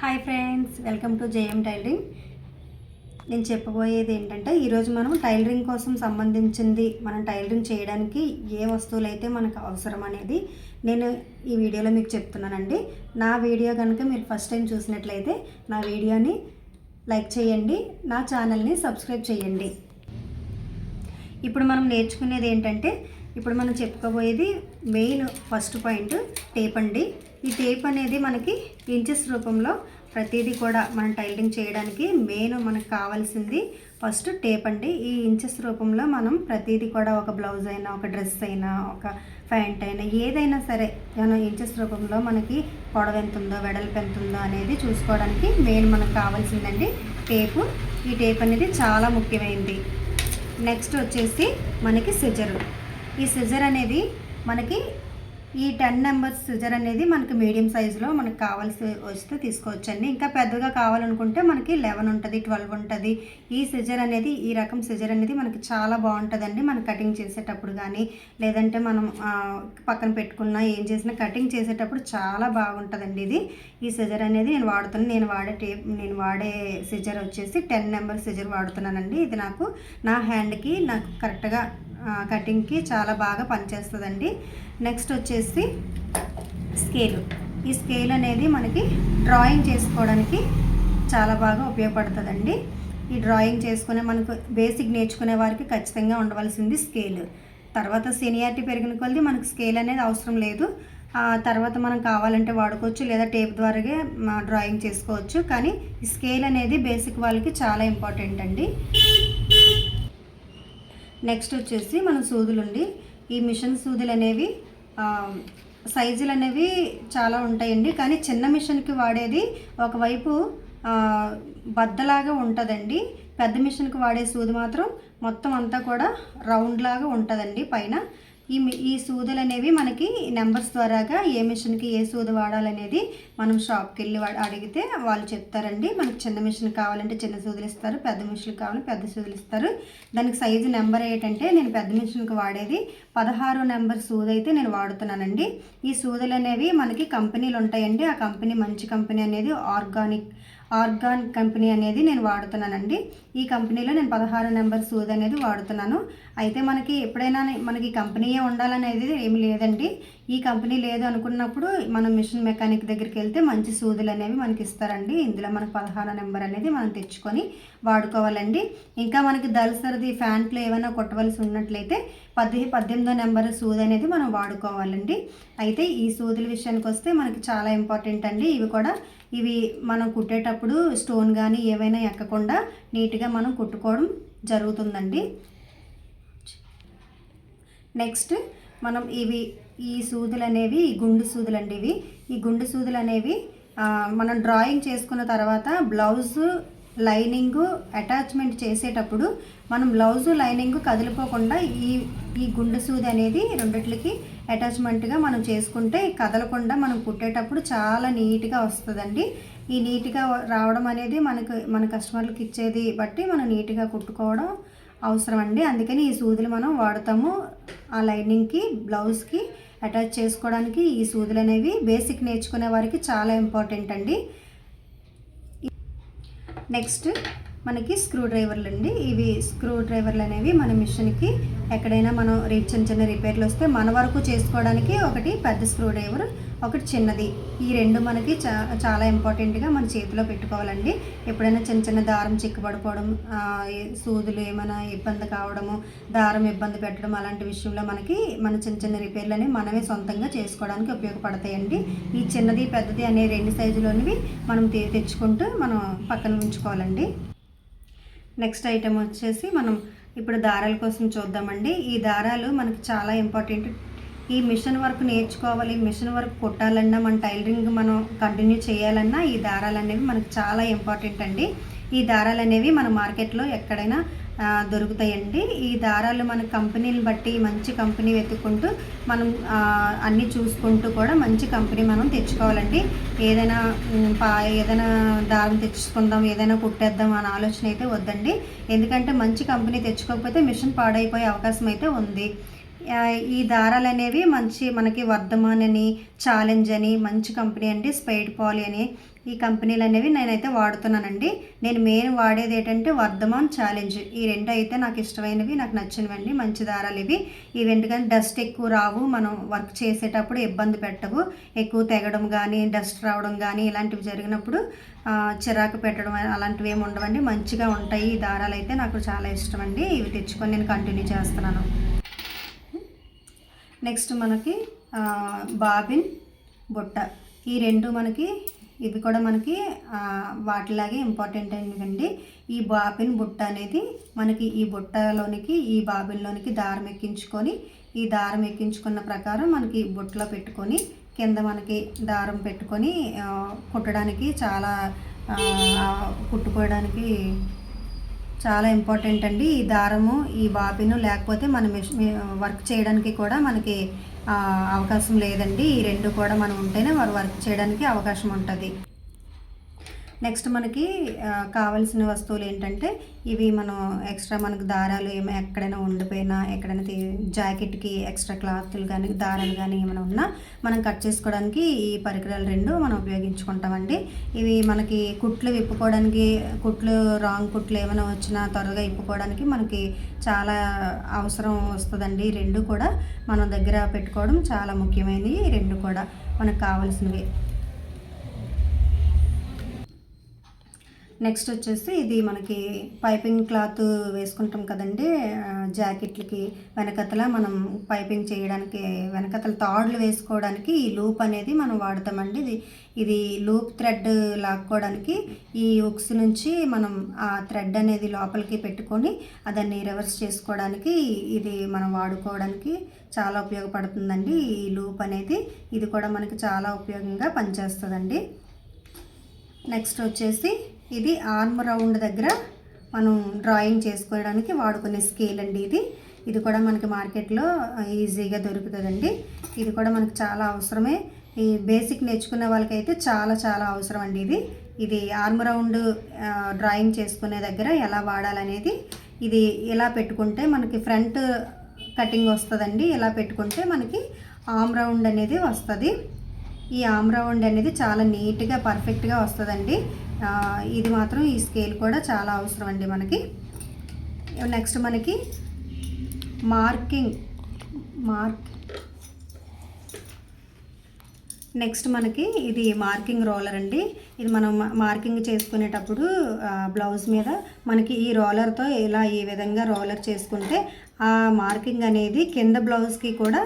Hi friends welcome to JM tailoring నేను చెప్పబోయేది ఏంటంటే ఈరోజు మనం టైలరింగ్ కోసం సంబంధించింది మనం టైలరింగ్ చేయడానికి ఏ వస్తువులు అయితే మనకు అవసరం అనేది నేను ఈ వీడియోలో మీకు చెప్తున్నానండి. నా వీడియో కనుక మీరు ఫస్ట్ టైం చూసినట్లయితే నా వీడియోని లైక్ చేయండి నా ఛానల్ని సబ్స్క్రైబ్ చేయండి. ఇప్పుడు మనం నేర్చుకునేది ఏంటంటే ఇప్పుడు మనం చెప్పుకోబోయేది మెయిన్ ఫస్ట్ పాయింట్ టేప్ అండి. ఈ టేప్ అనేది మనకి ఇంచెస్ రూపంలో ప్రతిదీ కూడా మనం టైలరింగ్ చేయడానికి మెయిన్ మనకు కావాల్సింది ఫస్ట్ టేప్ అండి. ఈ ఇంచెస్ రూపంలో మనం ప్రతిదీ కూడా ఒక బ్లౌజ్ అయినా ఒక డ్రెస్ అయినా ఒక ప్యాంట్ అయినా ఏదైనా సరే మనం ఇంచెస్ రూపంలో మనకి పొడవ ఎంత ఉందో వెడల్పు ఎంత ఉందో అనేది చూసుకోవడానికి మెయిన్ మనకు కావాల్సిందండి టేపు. ఈ టేప్ అనేది చాలా ముఖ్యమైనది. నెక్స్ట్ వచ్చేసి మనకి సిజర్. ఈ సిజర్ అనేది మనకి ఈ టెన్ నెంబర్స్ సిజర్ అనేది మనకి మీడియం సైజులో మనకు కావాల్సి వస్తే తీసుకోవచ్చండి. ఇంకా పెద్దగా కావాలనుకుంటే మనకి లెవెన్ ఉంటుంది ట్వెల్వ్ ఉంటుంది. ఈ సిజర్ అనేది ఈ రకం సిజర్ అనేది మనకి చాలా బాగుంటుందండి మనం కటింగ్ చేసేటప్పుడు కానీ లేదంటే మనం పక్కన పెట్టుకున్న ఏం చేసినా కటింగ్ చేసేటప్పుడు చాలా బాగుంటుందండి ఇది. ఈ సిజర్ అనేది నేను వాడుతున్నాను నేను వాడే టేప్ నేను వాడే సిజర్ వచ్చేసి టెన్ నెంబర్ సిజర్ వాడుతున్నానండి. ఇది నాకు నా హ్యాండ్కి నాకు కరెక్ట్గా కటింగ్కి చాలా బాగా పనిచేస్తుందండి. నెక్స్ట్ వచ్చేసి స్కేలు. ఈ స్కేల్ అనేది మనకి డ్రాయింగ్ చేసుకోవడానికి చాలా బాగా ఉపయోగపడుతుందండి. ఈ డ్రాయింగ్ చేసుకునే మనకు బేసిక్ నేర్చుకునే వారికి ఖచ్చితంగా ఉండవలసింది స్కేల్. తర్వాత సీనియారిటీ పెరిగిన కొలది మనకు స్కేల్ అనేది అవసరం లేదు. తర్వాత మనం కావాలంటే వాడుకోవచ్చు లేదా టేప్ ద్వారాగే డ్రాయింగ్ చేసుకోవచ్చు. కానీ ఈ స్కేల్ అనేది బేసిక్ వాళ్ళకి చాలా ఇంపార్టెంట్ అండి. నెక్స్ట్ వచ్చేసి మన సూదులుండి ఈ మిషన్ సూదులు అనేవి సైజులు అనేవి చాలా ఉంటాయండి. కానీ చిన్న మిషన్కి వాడేది ఒకవైపు బద్దలాగా ఉంటుందండి. పెద్ద మిషన్కి వాడే సూది మాత్రం మొత్తం అంతా కూడా రౌండ్ లాగా ఉంటుందండి పైన. ఈ మి- ఈ సూదులు అనేవి మనకి నెంబర్స్ ద్వారాగా ఏ మిషన్కి ఏ సూది వాడాలనేది మనం షాప్కి వెళ్ళి అడిగితే వాళ్ళు చెప్తారండి. మనకి చిన్న మిషన్ కావాలంటే చిన్న సూదులు ఇస్తారు పెద్ద మిషన్ కావాలంటే పెద్ద సూదులు ఇస్తారు. దానికి సైజు నెంబర్ ఏంటంటే నేను పెద్ద మిషన్కి వాడేది పదహారు నెంబర్ సూది అయితే నేను వాడుతున్నానండి. ఈ సూదులు అనేవి మనకి కంపెనీలు ఉంటాయండి ఆ కంపెనీ మంచి కంపెనీ అనేది ఆర్గానిక్ ఆర్గానిక్ కంపెనీ అనేది నేను వాడుతున్నానండి. ఈ కంపెనీలో నేను పదహారు నెంబర్ సూది అనేది వాడుతున్నాను. అయితే మనకి ఎప్పుడైనా మనకి కంపెనీయే ఉండాలనేది ఏమి లేదండి. ఈ కంపెనీ లేదు అనుకున్నప్పుడు మనం మిషన్ మెకానిక్ దగ్గరికి వెళ్తే మంచి సూదులు అనేవి మనకి ఇస్తారండి. ఇందులో మనకు పదహారు నెంబర్ అనేది మనం తెచ్చుకొని వాడుకోవాలండి. ఇంకా మనకి దళసరిది ఫ్యాంట్లు ఏమైనా కొట్టవలసి ఉన్నట్లయితే పద్ది పద్దెనిమిదో నెంబర్ సూది అనేది మనం వాడుకోవాలండి. అయితే ఈ సూదుల విషయానికి వస్తే మనకి చాలా ఇంపార్టెంట్ అండి. ఇవి కూడా ఇవి మనం కుట్టేటప్పుడు స్టోన్ కానీ ఏవైనా ఎక్కకుండా నీట్గా మనం కుట్టుకోవడం జరుగుతుందండి. నెక్స్ట్ మనం ఇవి ఈ సూదులు అనేవి ఈ గుండు సూదులు అండి ఇవి. ఈ గుండు సూదులు అనేవి మనం డ్రాయింగ్ చేసుకున్న తర్వాత బ్లౌజ్ లైనింగ్ అటాచ్మెంట్ చేసేటప్పుడు మనం బ్లౌజ్ లైనింగ్ కదిలిపోకుండా ఈ ఈ గుండు సూది అనేది రెండిట్లకి అటాచ్మెంట్గా మనం చేసుకుంటే కదలకుండా మనం కుట్టేటప్పుడు చాలా నీట్గా వస్తుందండి. ఈ నీట్గా రావడం అనేది మనకు మన కస్టమర్లకు ఇచ్చేది బట్టి మనం నీట్గా కుట్టుకోవడం అవసరం అండి అందుకని ఈ సూదులు మనం వాడతాము. ఆ లైనింగ్కి బ్లౌజ్కి అటాచ్ చేసుకోవడానికి ఈ సూదులు అనేవి బేసిక్ నేర్చుకునే వారికి చాలా ఇంపార్టెంట్ అండి. నెక్స్ట్ మనకి స్క్రూ డ్రైవర్లు అండి. ఇవి స్క్రూ డ్రైవర్లు అనేవి మన మిషన్కి ఎక్కడైనా మనం రి- చిన్న చిన్న రిపేర్లు వస్తే మన వరకు చేసుకోవడానికి ఒకటి పెద్ద స్క్రూ డ్రైవర్ ఒకటి చిన్నది. ఈ రెండు మనకి చా చాలా ఇంపార్టెంట్గా మన చేతిలో పెట్టుకోవాలండి. ఎప్పుడైనా చిన్న చిన్న దారం చిక్కుపడిపోవడం సూదులు ఏమైనా ఇబ్బంది కావడము దారం ఇబ్బంది పెట్టడం అలాంటి విషయంలో మనకి మన చిన్న చిన్న రిపేర్లు అనేవి మనమే సొంతంగా చేసుకోవడానికి ఉపయోగపడతాయండి. ఈ చిన్నది పెద్దది అనే రెండు సైజులోనివి మనం తెచ్చుకుంటూ మనం పక్కన ఉంచుకోవాలండి. నెక్స్ట్ ఐటెం వచ్చేసి మనం ఇప్పుడు దారాల కోసం చూద్దామండి. ఈ దారాలు మనకి చాలా ఇంపార్టెంట్. ఈ మిషన్ వర్క్ నేర్చుకోవాలి మిషన్ వర్క్ కుట్టాలన్నా మన టైలరింగ్ మనం కంటిన్యూ చేయాలన్నా ఈ దారాలు అనేవి మనకు చాలా ఇంపార్టెంట్ అండి. ఈ దారాలు అనేవి మన మార్కెట్లో ఎక్కడైనా దొరుకుతాయండి. ఈ దారాలు మన కంపెనీని బట్టి మంచి కంపెనీ వెతుక్కుంటూ మనం అన్నీ చూసుకుంటూ కూడా మంచి కంపెనీ మనం తెచ్చుకోవాలండి. ఏదైనా పా ఏదైనా దారం తెచ్చుకుందాం ఏదైనా కుట్టేద్దాం అనే ఆలోచన అయితే వద్దండి. ఎందుకంటే మంచి కంపెనీ తెచ్చుకోకపోతే మిషన్ పాడైపోయే అవకాశం అయితే ఉంది. ఈ దారాలు అనేవి మంచి మనకి వర్ధమాన్ అని ఛాలెంజ్ అని మంచి కంపెనీ అండి స్పైడ్ పాలి అని. ఈ కంపెనీలు అనేవి నేనైతే వాడుతున్నానండి. నేను మెయిన్ వాడేది ఏంటంటే వర్ధమాన్ ఛాలెంజ్ ఈ రెండు అయితే నాకు ఇష్టమైనవి నాకు నచ్చినవండి. మంచి దారాలు ఇవి. ఇవి ఎందుకంటే డస్ట్ ఎక్కువ రావు. మనం వర్క్ చేసేటప్పుడు ఇబ్బంది పెట్టవు. ఎక్కువ తెగడం కానీ డస్ట్ రావడం కానీ ఇలాంటివి జరిగినప్పుడు చిరాకు పెట్టడం అలాంటివి ఏమి ఉండవండి. మంచిగా ఉంటాయి. ఈ దారాలు అయితే నాకు చాలా ఇష్టం అండి ఇవి తెచ్చుకొని నేను కంటిన్యూ చేస్తున్నాను. నెక్స్ట్ మనకి బాబిన్ బుట్ట. ఈ రెండు మనకి ఇవి కూడా మనకి వాటిలాగే ఇంపార్టెంట్ అయినవండి ఈ బాబిన్ బుట్ట అనేది మనకి ఈ బుట్టలోనికి ఈ బాబిన్లోనికి దారం ఎక్కించుకొని ఈ దారం ఎక్కించుకున్న ప్రకారం మనకి బుట్టలో పెట్టుకొని కింద మనకి దారం పెట్టుకొని కుట్టడానికి చాలా కుట్టుకోవడానికి చాలా ఇంపార్టెంట్ అండి. ఈ దారము ఈ బాబిను లేకపోతే మనం మిషన్ వర్క్ చేయడానికి కూడా మనకి అవకాశం లేదండి. ఈ రెండు కూడా మనం ఉంటేనే వారు వర్క్ చేయడానికి అవకాశం ఉంటుంది. నెక్స్ట్ మనకి కావాల్సిన వస్తువులు ఏంటంటే ఇవి మనం ఎక్స్ట్రా మనకు దారాలు ఏమైనా ఎక్కడైనా ఉండిపోయినా ఎక్కడైనా జాకెట్కి ఎక్స్ట్రా క్లాత్లు కానీ దారాలు కానీ ఏమైనా ఉన్నా మనం కట్ చేసుకోవడానికి ఈ పరికరాలు రెండు మనం ఉపయోగించుకుంటామండి. ఇవి మనకి కుట్లు విప్పుకోవడానికి కుట్లు రాంగ్ కుట్లు ఏమైనా వచ్చినా త్వరగా విప్పుకోవడానికి మనకి చాలా అవసరం వస్తుందండి. రెండు కూడా మనం దగ్గర పెట్టుకోవడం చాలా ముఖ్యమైనవి రెండు కూడా మనకు కావాల్సినవి. నెక్స్ట్ వచ్చేసి ఇది మనకి పైపింగ్ క్లాత్ వేసుకుంటాం కదండి. జాకెట్లకి వెనకతల మనం పైపింగ్ చేయడానికి వెనకతల తాడులు వేసుకోవడానికి ఈ లూప్ అనేది మనం వాడతామండి. ఇది ఇది లూప్ థ్రెడ్ లాక్కోవడానికి ఈ ఉక్స్ నుంచి మనం ఆ థ్రెడ్ అనేది లోపలికి పెట్టుకొని దాన్ని రివర్స్ చేసుకోవడానికి ఇది మనం వాడుకోవడానికి చాలా ఉపయోగపడుతుందండి. ఈ లూప్ అనేది ఇది కూడా మనకి చాలా ఉపయోగంగా పనిచేస్తుందండి. నెక్స్ట్ వచ్చేసి ఇది ఆర్మ్ రౌండ్ దగ్గర మనం డ్రాయింగ్ చేసుకోవడానికి వాడుకునే స్కేల్ అండి ఇది. ఇది కూడా మనకి మార్కెట్లో ఈజీగా దొరుకుతుందండి. ఇది కూడా మనకి చాలా అవసరమే. ఈ బేసిక్ నేర్చుకునే వాళ్ళకైతే చాలా చాలా అవసరం అండి ఇది. ఇది ఆర్మ్ రౌండ్ డ్రాయింగ్ చేసుకునే దగ్గర ఎలా వాడాలనేది. ఇది ఇలా పెట్టుకుంటే మనకి ఫ్రంట్ కటింగ్ వస్తుందండి. ఇలా పెట్టుకుంటే మనకి ఆర్మ్ రౌండ్ అనేది వస్తుంది. ఈ ఆమ్రౌండ్ అనేది చాలా నీట్గా పర్ఫెక్ట్గా వస్తుందండి. ఇది మాత్రం ఈ స్కేల్ కూడా చాలా అవసరం అండి మనకి. నెక్స్ట్ మనకి మార్కింగ్ మార్క్. నెక్స్ట్ మనకి ఇది మార్కింగ్ రోలర్ అండి. ఇది మనం మార్కింగ్ చేసుకునేటప్పుడు బ్లౌజ్ మీద మనకి ఈ రోలర్తో ఇలా ఈ విధంగా రోలర్ చేసుకుంటే ఆ మార్కింగ్ అనేది కింద బ్లౌజ్కి కూడా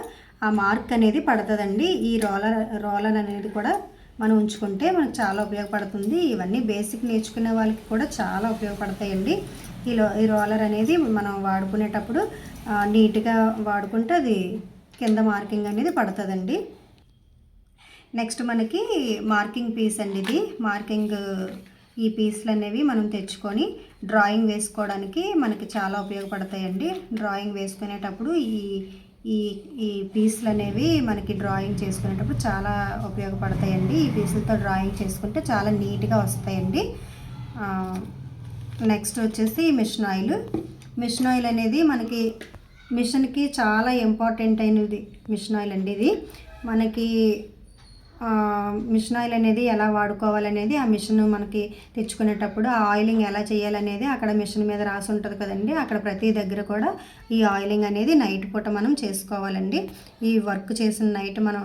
ఆ మార్క్ అనేది పడుతుందండి. ఈ రోలర్ రోలర్ అనేది కూడా మనం ఉంచుకుంటే మనకు చాలా ఉపయోగపడుతుంది. ఇవన్నీ బేసిక్ నేర్చుకునే వాళ్ళకి కూడా చాలా ఉపయోగపడతాయండి. ఈ లో ఈ రోలర్ అనేది మనం వాడుకునేటప్పుడు నీట్గా వాడుకుంటే అది కింద మార్కింగ్ అనేది పడుతుందండి. నెక్స్ట్ మనకి మార్కింగ్ పీస్ అండి ఇది. మార్కింగ్ ఈ పీస్లు అనేవి మనం తెచ్చుకొని డ్రాయింగ్ వేసుకోవడానికి మనకి చాలా ఉపయోగపడతాయండి. డ్రాయింగ్ వేసుకునేటప్పుడు ఈ ఈ ఈ పీసులు అనేవి మనకి డ్రాయింగ్ చేసుకునేటప్పుడు చాలా ఉపయోగపడతాయండి. ఈ పీసులతో డ్రాయింగ్ చేసుకుంటే చాలా నీట్గా వస్తాయండి. నెక్స్ట్ వచ్చేసి మిషన్ ఆయిల్ మిషన్ ఆయిల్ అనేది మనకి మిషన్కి చాలా ఇంపార్టెంట్ అయినది మిషన్ ఆయిల్ అండి ఇది. మనకి మిషన్ ఆయిల్ అనేది ఎలా వాడుకోవాలనేది ఆ మిషన్ మనకి తెచ్చుకునేటప్పుడు ఆ ఆయిలింగ్ ఎలా చేయాలనేది అక్కడ మిషన్ మీద రాసి ఉంటుంది కదండి. అక్కడ ప్రతి దగ్గర కూడా ఈ ఆయిలింగ్ అనేది నైట్ పూట మనం చేసుకోవాలండి. ఈ వర్క్ చేసిన నైట్ మనం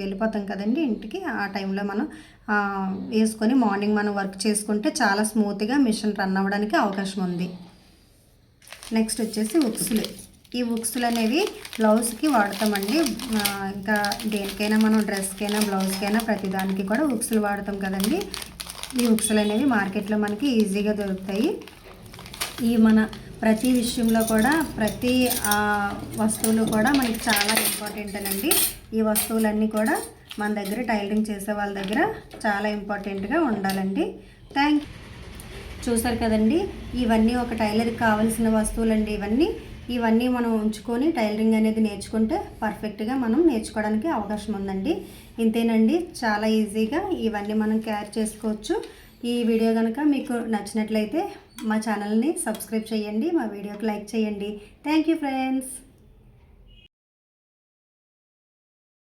వెళ్ళిపోతాం కదండి ఇంటికి. ఆ టైంలో మనం వేసుకొని మార్నింగ్ మనం వర్క్ చేసుకుంటే చాలా స్మూత్గా మిషన్ రన్ అవ్వడానికి అవకాశం ఉంది. నెక్స్ట్ వచ్చేసి ఉక్సులు ఈ ఉక్సులు అనేవి బ్లౌజ్కి వాడతామండి. ఇంకా దేనికైనా మనం డ్రెస్కైనా బ్లౌజ్కైనా ప్రతి దానికి కూడా బుక్స్లు వాడతాం కదండి. ఈ బుక్స్లు అనేవి మార్కెట్లో మనకి ఈజీగా దొరుకుతాయి. ఈ మన ప్రతి విషయంలో కూడా ప్రతి ఆ, వస్తువులు కూడా మనకి చాలా ఇంపార్టెంట్ అండి ఈ వస్తువులన్నీ కూడా మన దగ్గర టైలరింగ్ చేసే వాళ్ళ దగ్గర చాలా ఇంపార్టెంట్గా ఉండాలండి. థ్యాంక్ చూసారు కదండి. ఇవన్నీ ఒక టైలర్కి కావాల్సిన వస్తువులండి ఇవన్నీ. ఇవన్నీ మనం ఉంచుకొని టైలరింగ్ అనేది నేర్చుకుంటే పర్ఫెక్ట్గా మనం నేర్చుకోవడానికి అవకాశం ఉందండి. ఇంతేనండి. చాలా ఈజీగా ఇవన్నీ మనం క్యారీ చేసుకోవచ్చు. ఈ వీడియో కనుక మీకు నచ్చినట్లయితే మా ఛానల్ని సబ్స్క్రైబ్ చేయండి. మా వీడియోకి లైక్ చేయండి. Thank you friends.